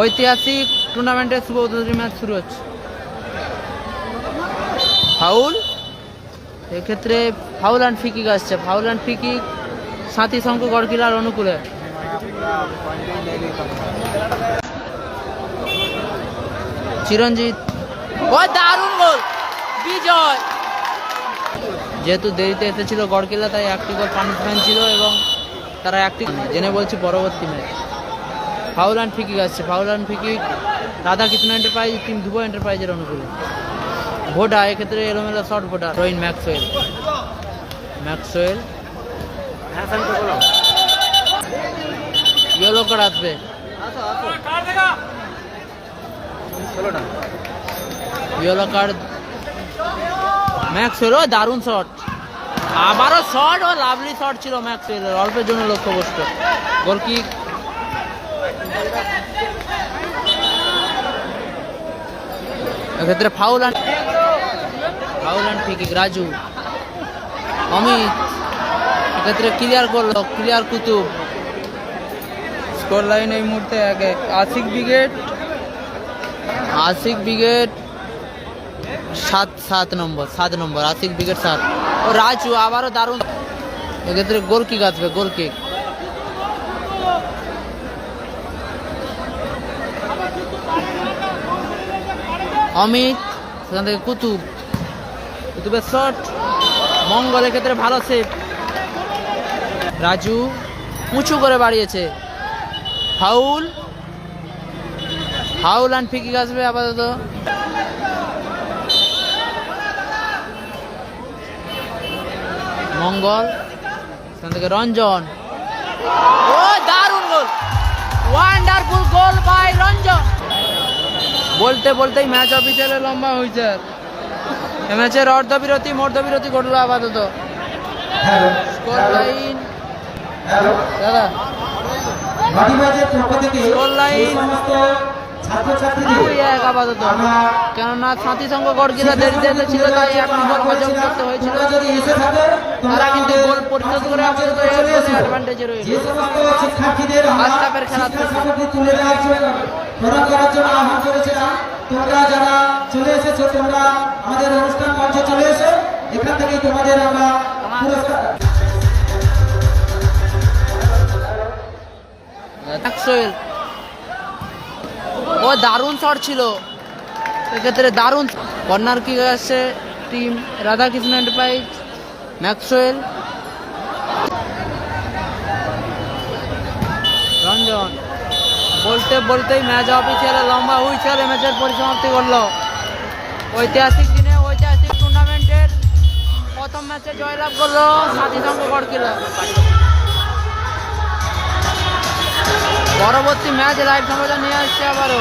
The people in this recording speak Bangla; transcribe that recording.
ঐতিহাসিক টুর্নামেন্টের শুভ উদ্বোধনী ম্যাচ শুরু হচ্ছে। ফাউল? এক্ষেত্রে ফাউল অ্যান্ড ফিকিক আসছে। ফাউল অ্যান্ড ফিকিক সাথী শঙ্খ গড়কিলার অনুকূলে। চিরঞ্জিত। দারুণ গোল! বিজয়! যেহেতু দেরিতে এসেছিল গড়কিলা, তাই একটি গোল পানিশমেন্ট ছিল এবং তারা একটি জেনে বলছি পরবর্তী ম্যাচ। ফাউল অ্যান্ড ফিকিক আসছে and free kick, Radhakrishna enterprise team ধুবো এন্টারপ্রাইজের অনুকূলে। ভোটা, এক্ষেত্রে এলোমেলো short ভোটা Rohin Maxwell. Maxwell. Yellow card আসবে। ইয়েলো কার্ড ম্যাক্সওয়েল ও দারুণ শট আবারও শট ও লাভলি শট ছিল ম্যাক্সওয়েলের, অল্পের জন্য লক্ষ্য লক্ষ্যবস্তু গোলকিক। এক্ষেত্রে foul and foul and free kick Raju? Amit এক্ষেত্রে ক্লিয়ার করল ক্লিয়ার কুতুব। স্কোর লাইন এই মুহূর্তে এক এক আশিক ব্রিগেড আশিক ব্রিগেড সাত সাত নম্বর সাত নম্বর আশিক ব্রিগেড সাত। ও রাজু আবারও দারুণ। এক্ষেত্রে গোল কিক আসবে গোল কিক অমিত, সেখান থেকে কুতুব। কুতুবের শট মঙ্গলের ক্ষেত্রে ভালো সেভ রাজু উঁচু করে বাড়িয়েছে। হাউল হাউল অ্যান্ড ফিকিক আসবে আপাতত। মঙ্গল, সেখান থেকে রঞ্জন। ও, দারুণ goal wonderful goal by Ranjan. বলতে বলতেই ম্যাচ অফিসিয়ালে লম্বা হয়েছে এ ম্যাচের অর্ধবিরতি মর্ধবিরতি ঘটলো আপাতত। স্কোর লাইন দাদা। স্কোর লাইন দুই এক আপাতত। কেননা সাথী সঙ্গ গড়গিরা দেরিতে এসেছিল তাই এক নম্বর হজম করতে হয়েছিল। যদি তারা কিন্তু আমাদের গোল পরিশোধ করে আপাতত অ্যাডভান্টেজে রয়েছে খেলা প্রদান করার জন্য আহ্বান করেছিলাম। তোমরা যারা চলে এসেছ, তোমরা আমাদের অনুষ্ঠান মঞ্চে চলে এসো। এখান থেকে তোমাদের আমরা পুরস্কার ও দারুণ শট ছিল। এক্ষেত্রে দারুণ। কর্নার কিক আসছে টিম রাধাকৃষ্ণ এন্টারপ্রাইজ। ম্যাক্সওয়েল বলতে বলতেই ম্যাচ অফিসিয়ালে লম্বা হুইসেলে ম্যাচের পরিসমাপ্তি করল ঐতিহাসিক দিনে ঐতিহাসিক টুর্নামেন্টের প্রথম ম্যাচে জয়লাভ করল সাথী সঙ্গ পরবর্তী ম্যাচ লাইভ সম্প্রচার নিয়ে আসছে আবারও।